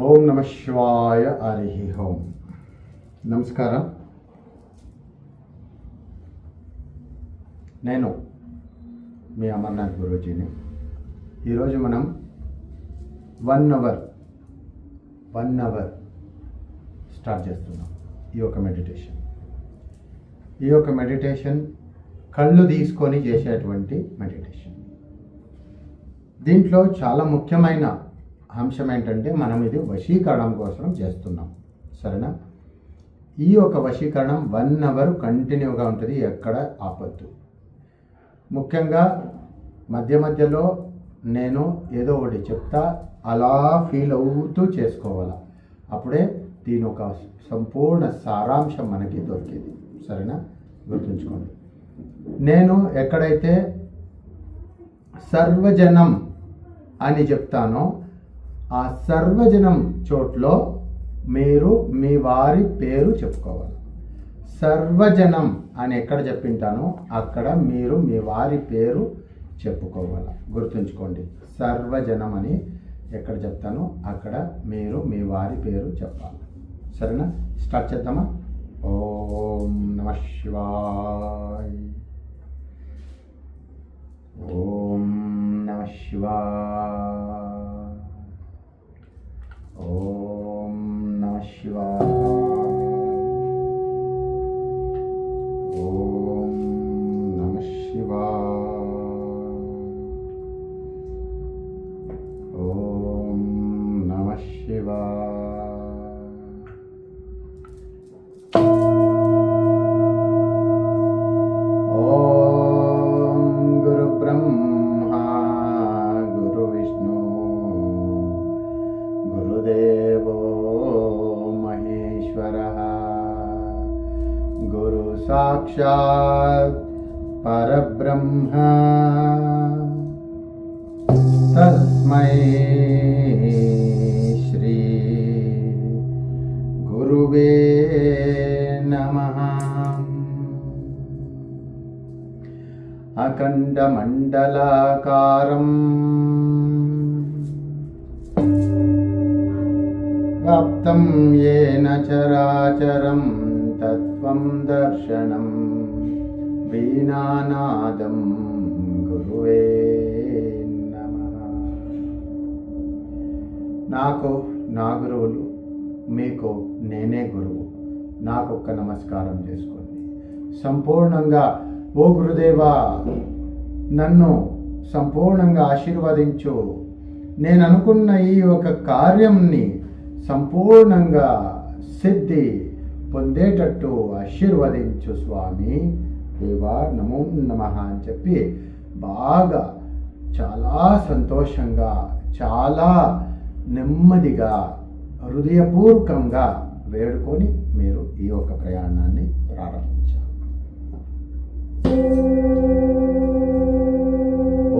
ఓం నమ శివాయ హరి ఓం. నమస్కారం. నేను మీ అమర్నాథ్ గురూజీని. ఈరోజు మనం one hour one hour start చేస్తున్నాం ఈ యొక్క మెడిటేషన్. ఈ యొక్క మెడిటేషన్ కళ్ళు తీసుకొని చేసేటువంటి మెడిటేషన్. దీంట్లో చాలా ముఖ్యమైన అంశం ఏంటంటే మనం ఇది వశీకరణం కోసం చేస్తున్నాం. సరేనా? ఈ యొక్క వశీకరణం వన్ అవర్ కంటిన్యూగా ఉంటుంది ఎక్కడ ఆపద్దు. ముఖ్యంగా మధ్య మధ్యలో నేను ఏదో ఒకటి చెప్తా అలా ఫీల్ అవుతూ చేసుకోవాలి. అప్పుడే దీని ఒక సంపూర్ణ సారాంశం మనకి దొరికేది. సరేనా? గుర్తుంచుకోండి. నేను ఎక్కడైతే సర్వజనం అని చెప్తానో ఆ సర్వజనం చోట్లో మీరు మీ వారి పేరు చెప్పుకోవాలి. సర్వజనం అని ఎక్కడ చెప్పింటానో అక్కడ మీరు మీ వారి పేరు చెప్పుకోవాలి. గుర్తుంచుకోండి సర్వజనం అని ఎక్కడ చెప్తానో అక్కడ మీరు మీ వారి పేరు చెప్పాలి. సరేనా? స్టార్ట్ చేద్దామా? ఓం నమ శివాయ. ఓం నమ శివాయ. साक्षात् परब्रह्म। तस्मै श्री गुरुवे नमः। अखण्डमण्डलाकारम्। व्याप्तं येन चराचरं तत् తత్వం దర్శనం. వీణానాదం గురువే నాకు నా గురువులు మీకు నేనే గురువు. నాకు ఒక్క నమస్కారం చేసుకోండి. సంపూర్ణంగా ఓ గురుదేవా నన్ను సంపూర్ణంగా ఆశీర్వదించు. నేను అనుకున్న ఈ ఒక కార్యంని సంపూర్ణంగా సిద్ధి పొందేటట్టు ఆశీర్వదించు స్వామి. దేవా నమో నమ అని చెప్పి బాగా చాలా సంతోషంగా చాలా నెమ్మదిగా హృదయపూర్వకంగా వేడుకొని మీరు ఈ యొక్క ప్రయాణాన్ని ప్రారంభించారు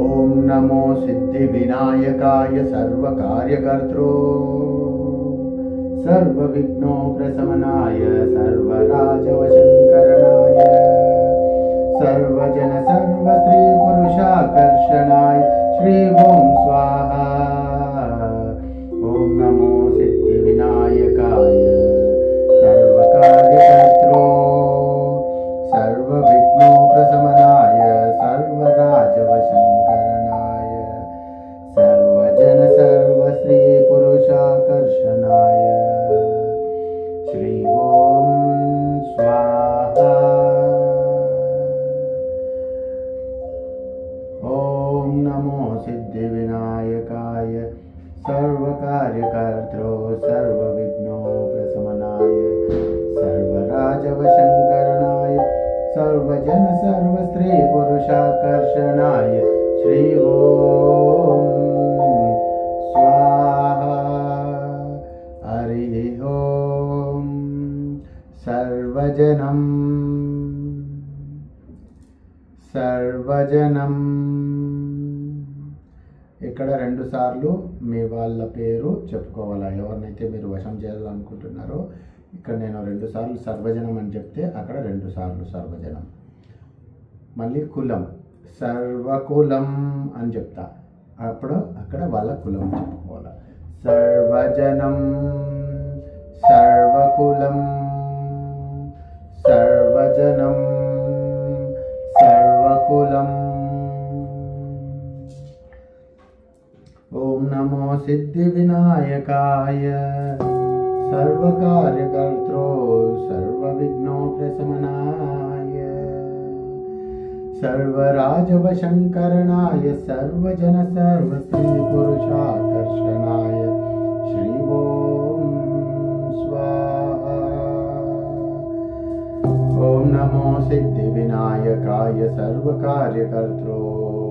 ఓం నమో సిద్ధి వినాయకాయ సర్వకార్యకర్త్రో सर्वविघ्नो प्रशमनाय सर्वराजवशङ्करणाय सर्वजन सर्वस्त्रीपुरुषाकर्षणाय श्री ॐ स्वाहा। ॐ नमो सिद्धिविनायकाय। नमो सिद्धि सिद्धिविनायकाय सर्वकार्यकर्त्रो, सर्वविघ्नो प्रशमनाय सर्वराजवशङ्करणाय सर्वजनसर्वस्त्रीपुरुषाकर्षणाय श्री ॐ स्वाहा। हरि ॐ सर्वजनम्। सर्वजनम्। ఇక్కడ రెండు సార్లు మీ వాళ్ళ పేరు చెప్పుకోవాలా? ఎవరినైతే మీరు వశం చేయాలనుకుంటున్నారో ఇక్కడ నేను రెండు సార్లు సర్వజనం అని చెప్తే అక్కడ రెండు సార్లు సర్వజనం. మళ్ళీ కులం. సర్వకులం అని చెప్తా. అప్పుడు అక్కడ వాళ్ళ కులం చెప్పుకోవాలి? సర్వజనం సర్వకులం సర్వజనం సర్వకులం. ॐ नमो सिद्धिविनायकाय। सर्वकार्यकर्त्रो सर्वविघ्नोप्रशमनाय सर्वराजवशङ्करणाय सर्वजन सर्वस्त्रीपुरुषाकर्षणाय श्री ॐ स्वाहा। ॐ नमो सिद्धिविनायकाय, सर्वकार्यकर्त्रो।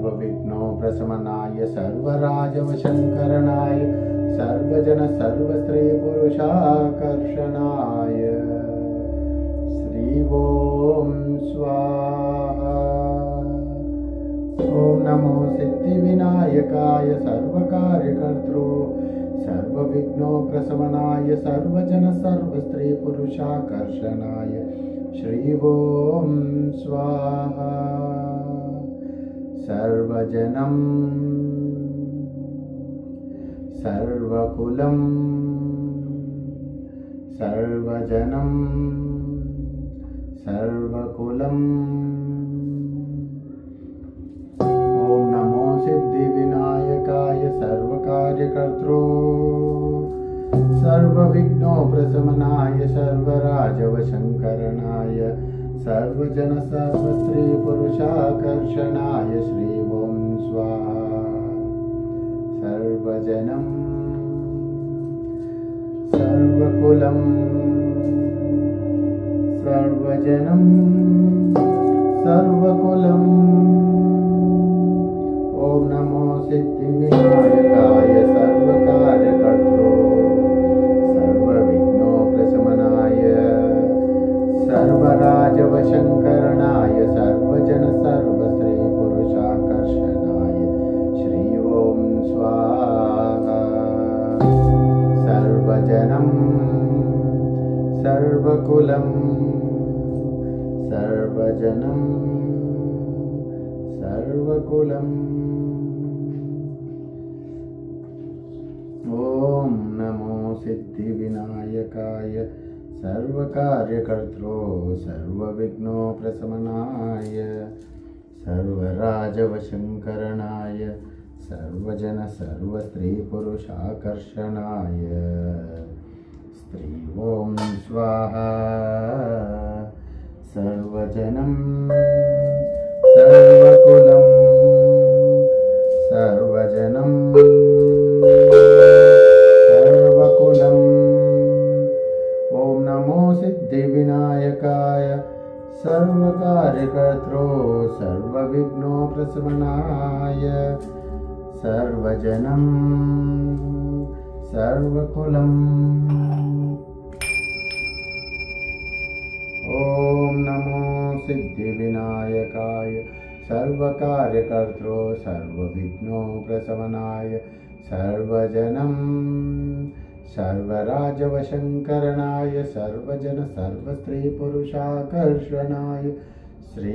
सर्वविघ्नो प्रशमनाय सर्वराजवशङ्करणाय सर्वजन सर्वस्त्रीपुरुषाकर्षणाय श्री ॐ स्वाहा। ॐ नमो सिद्धिविनायकाय सर्वकार्यकर्तृ सर्वविघ्नो प्रशमनाय सर्वजन सर्वस्त्रीपुरुषाकर्षणाय श्री ॐ स्वाहा ॐ नमो सिद्धिविनायकाय सर्वकार्यकर्त्रो। सर्वविघ्नो प्रशमनाय सर्वराजवशङ्करणाय सर्वजन सर्वस्त्रीपुरुषाकर्षणाय श्री ॐ स्वाहा। सर्वजनं सर्वकुलं सर्वजनं सर्वकुलम् ॐ नमो सिद्धिविनायकाय सर्वकार्यकर्त्रो सर्वविघ्नो प्रशमनाय सर्वराजवशङ्करणाय सर्वजन सर्वस्त्रीपुरुषाकर्षणाय। स्त्री ॐ स्वाहा सर्वजनं सर्वकुलं सर्वजनं सर्वकुलम् सिद्धिविनायकाय सर्वकार्यकर्त्रो सर्वविघ्नो प्रशमनाय सर्वजनं सर्वकुलम् ॐ नमो सिद्धिविनायकाय सर्वकार्यकर्त्रो सर्वविघ्नो प्रशमनाय सर्वजनं सर्वराजवशङ्करणाय सर्वजन सर्वस्त्रीपुरुषाकर्षणाय श्री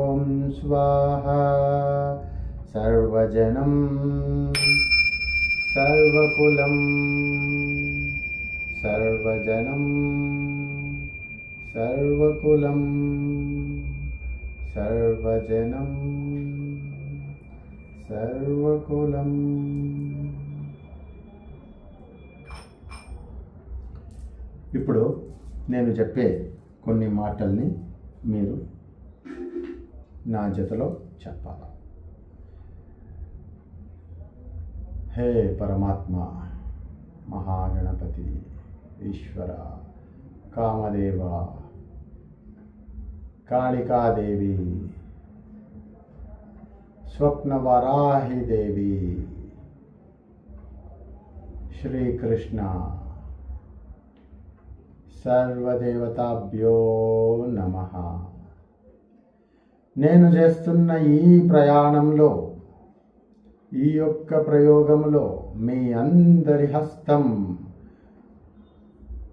ॐ स्वाहा। सर्वजनं सर्वकुलं सर्वजनं सर्वकुलं सर्वजनं सर्वकुलम् ఇప్పుడు నేను చెప్పే కొన్ని మాటల్ని మీరు నా జతలో చెప్పాలి? హే పరమాత్మ మహాగణపతి ఈశ్వర కామదేవ కాళికాదేవి స్వప్నవరాహిదేవి శ్రీకృష్ణ సర్వదేవతాభ్యో నమ. నేను చేస్తున్న ఈ ప్రయాణంలో ఈ యొక్క ప్రయోగంలో మీ అందరి హస్తం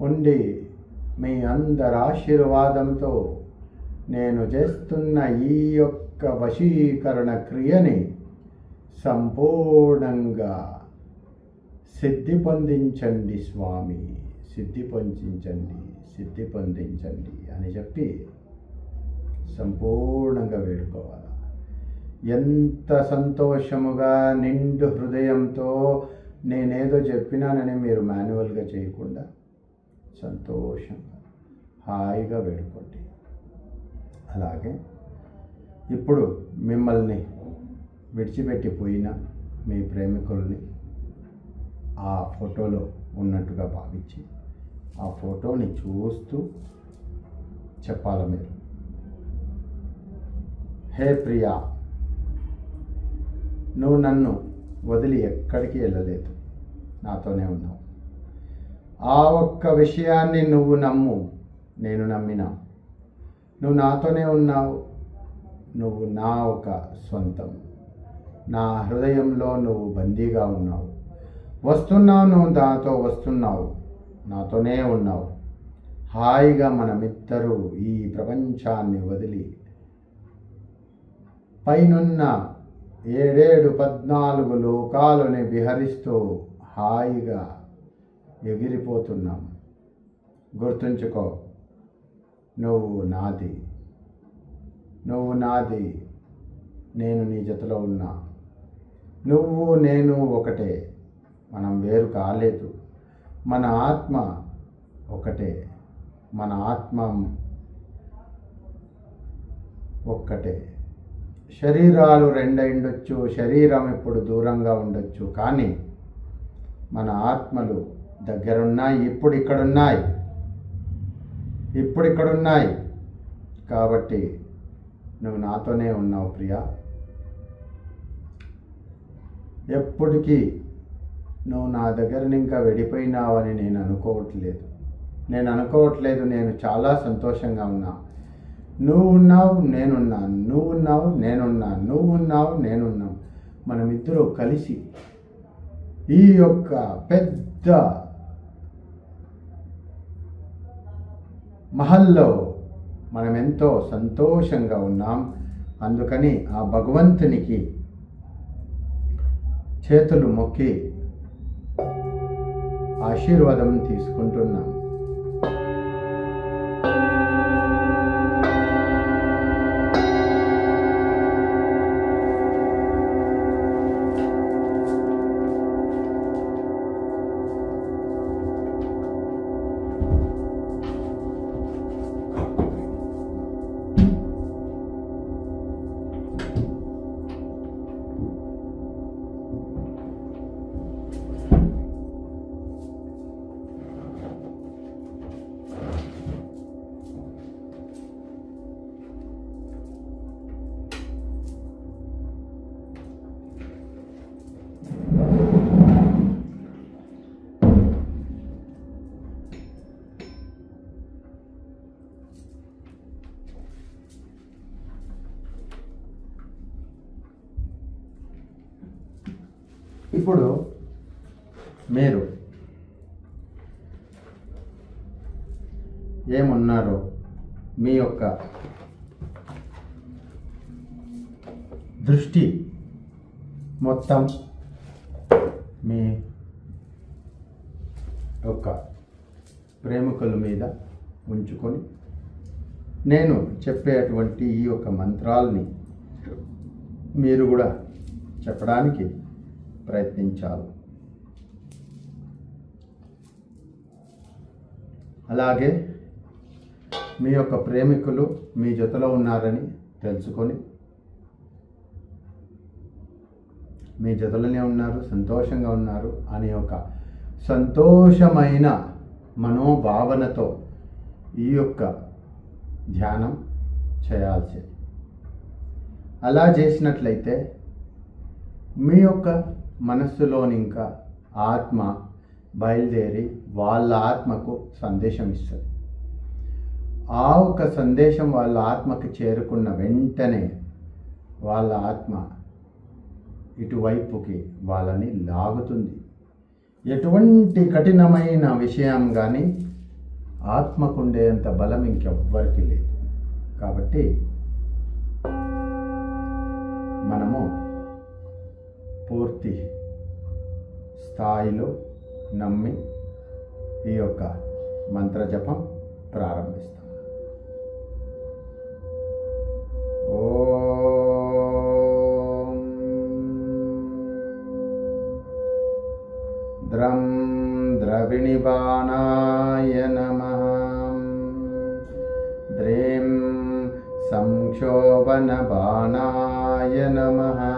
ఉండి మీ అందరి ఆశీర్వాదంతో నేను చేస్తున్న ఈ యొక్క వశీకరణ క్రియని సంపూర్ణంగా సిద్ధి పొందించండి స్వామి. సిద్ధి పొందించండి సిద్ధి పొందించండి అని చెప్పి సంపూర్ణంగా వేడుకోవాలి. ఎంత సంతోషముగా నిండు హృదయంతో నేనేదో చెప్పినానని మీరు మాన్యువల్గా చేయకుండా సంతోషంగా హాయిగా వేడుకోండి. అలాగే ఇప్పుడు మిమ్మల్ని విడిచిపెట్టిపోయిన మీ ప్రేమికుల్ని ఆ ఫోటోలో ఉన్నట్టుగా భావించి ఆ ఫోటోని చూస్తూ చెప్పాలి మీరు? హే ప్రియా నువ్వు నన్ను వదిలి ఎక్కడికి వెళ్ళలేదు. నాతోనే ఉన్నావు. ఆ ఒక్క విషయాన్ని నువ్వు నమ్ము నేను నమ్మినా. నువ్వు నాతోనే ఉన్నావు నువ్వు నా ఒక సొంతం నా హృదయంలో నువ్వు బందీగా ఉన్నావు. వస్తున్నావు నువ్వు దాంతో వస్తున్నావు. నాతోనే ఉన్నావు. హాయిగా మనమిద్దరూ ఈ ప్రపంచాన్ని వదిలి పైనున్న ఏడేడు పద్నాలుగు లోకాలని విహరిస్తూ హాయిగా ఎగిరిపోతున్నాం. గుర్తుంచుకో నువ్వు నాది. నువ్వు నాది నేను నీ జతలో ఉన్నా. నువ్వు నేను ఒకటే. మనం వేరు కాలేదు. మన ఆత్మ ఒకటే. మన ఆత్మ ఒక్కటే. శరీరాలు రెండైండొచ్చు శరీరం ఇప్పుడు దూరంగా ఉండొచ్చు కానీ మన ఆత్మలు దగ్గరున్నాయి ఇప్పుడు ఇక్కడున్నాయి ఇప్పుడు ఇక్కడున్నాయి కాబట్టి నువ్వు నాతోనే ఉన్నావు ప్రియా. ఎప్పటికీ నువ్వు నా దగ్గర ఇంకా వెళ్ళిపోయినావని నేను అనుకోవట్లేదు. నేను అనుకోవట్లేదు నేను చాలా సంతోషంగా ఉన్నా. నువ్వు ఉన్నావు నేనున్నాను నువ్వు ఉన్నావు నేనున్నాను నువ్వు ఉన్నావు నేనున్నావు మనమిద్దరూ కలిసి ఈ యొక్క పెద్ద మహల్లో మనం ఎంతో సంతోషంగా ఉన్నాం. అందుకని ఆ భగవంతునికి చేతులు మొక్కి ఆశీర్వాదం తీసుకుంటున్నాం. ఇప్పుడు మీరు ఏమున్నారో మీ యొక్క దృష్టి మొత్తం మీ యొక్క ప్రేమికుల మీద ఉంచుకొని నేను చెప్పేటువంటి ఈ యొక్క మంత్రాల్ని మీరు కూడా చెప్పడానికి ప్రయత్నించాలి అలాగే మీ యొక్క ప్రేమికులు మీ జతలో ఉన్నారని తెలుసుకొని మీ జతలోనే ఉన్నారు సంతోషంగా ఉన్నారు అనే ఒక సంతోషమైన మనోభావనతో ఈ యొక్క ధ్యానం చేయాల్సి అలా చేసినట్లయితే మీ యొక్క మనస్సులోని ఇంకా ఆత్మ బయలుదేరి వాళ్ళ ఆత్మకు సందేశం ఇస్తుంది. ఆ ఒక సందేశం వాళ్ళ ఆత్మకు చేరుకున్న వెంటనే వాళ్ళ ఆత్మ ఇటువైపుకి వాళ్ళని లాగుతుంది. ఎటువంటి కఠినమైన విషయం కానీ ఆత్మకుండేంత బలం ఇంకెవ్వరికి లేదు. కాబట్టి మనము పూర్తి స్థాయిలో నమ్మి ఈ యొక్క మంత్రజపం ప్రారంభిస్తాం. ఓం ద్రం ద్రవిణిబాణాయ నమ. ద్రేం సంక్షోభనబాణాయ నమః.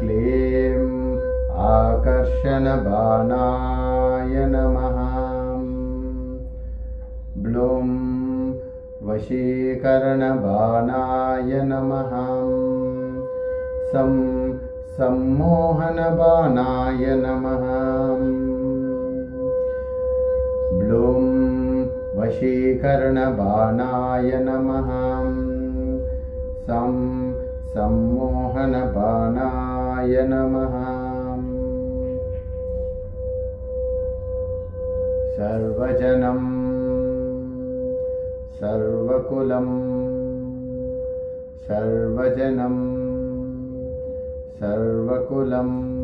क्लीं आकर्षणबाणाय नमः। ब्लूं वशीकरणबाणाय नमः। सं सम्मोहनबाणाय नमः। ब्लूं वशीकरणबाणाय नमः। सं संमोहनबाणाय सम्मोहनबाणाय नमः। सर्वजनं सर्वकुलं सर्वजनं सर्वकुलम्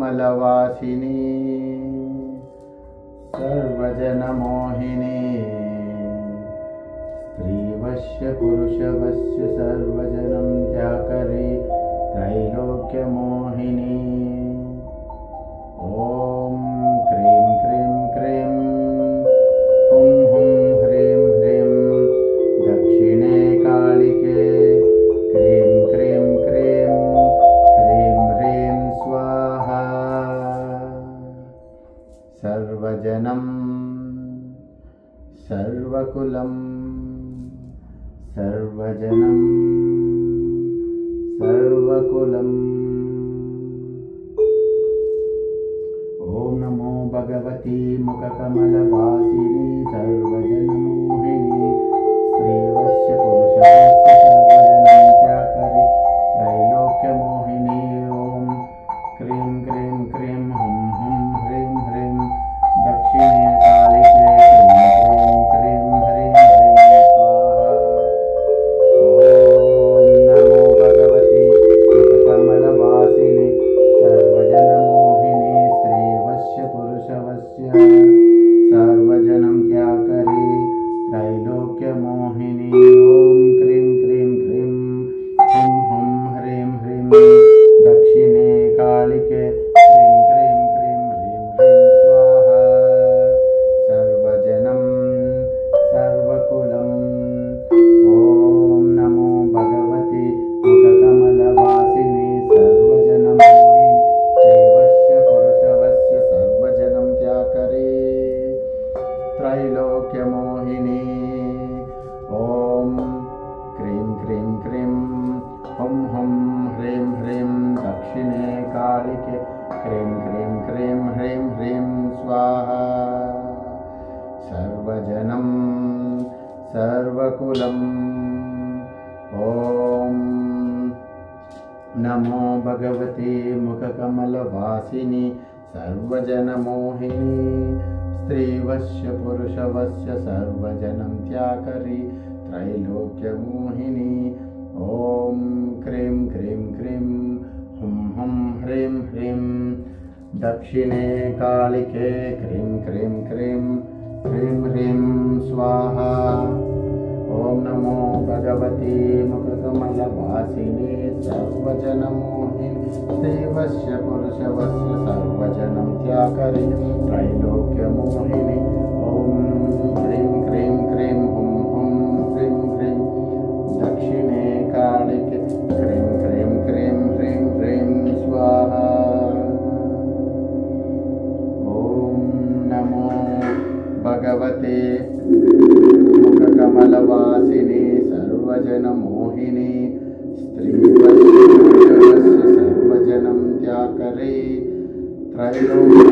मुखकमलवासिनी सर्वजनमोहिनी। स्त्रीवश्य पुरुषवश्य सर्वजनं सर्वजनमोहिनी, स्त्रीवश्य पुरुषवस्य सर्वजनं त्याकरि त्रैलोक्यमोहिनी। ॐ क्रीं क्रीं क्रीं, हुं हुं ह्रीं ह्रीं। दक्षिणे कालिके क्रीं क्रीं क्रीं ह्रीं ह्रीं, स्वाहा। ॐ नमो भगवते मुखकमलवासिनी सर्वजनमोहिनी देवस्य पुरुषवस्य सर्वजनं त्याकरि ॐ त्याकरे त्रैलोक्यमोहिनी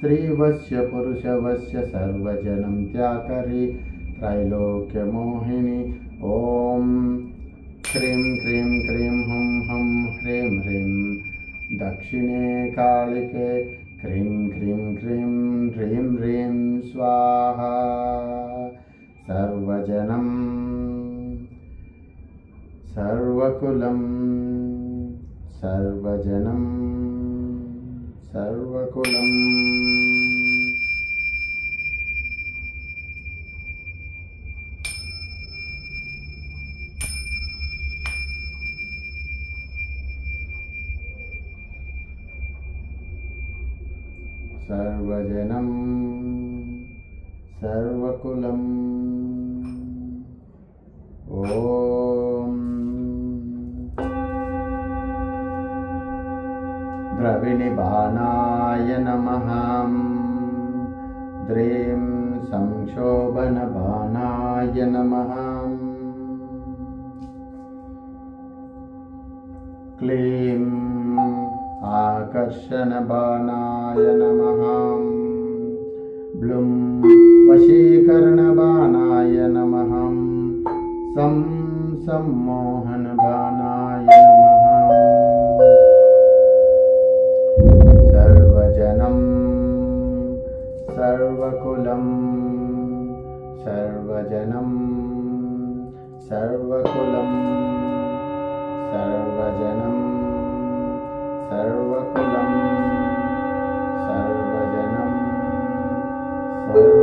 स्त्रीवश्य पुरुषवश्य सर्वजनं त्याकरि त्रैलोक्यमोहिनि। ॐ क्रीं क्रीं क्रीं हुं हुं ह्रीं ह्रीं। दक्षिणे कालिके क्रीं क्रीं क्रीं ह्रीं ह्रीं स्वाहा। सर्वजनं सर्वकुलं सर्वजनं सर्वकुलम्। सर्वजनं सर्वकुलम्। ॐ द्रविणिबाणाय नमः। द्रीं संक्षोभनबाणाय नमः। क्लीं आकर्षणबाणाय नमः। ब्लुं वशीकरणबाणाय नमः। सं सम्मोहनबाणाय सर्वकुलं सर्वजनं सर्वकुलं सर्वजनं सर्वकुलं सर्वजनं सर्व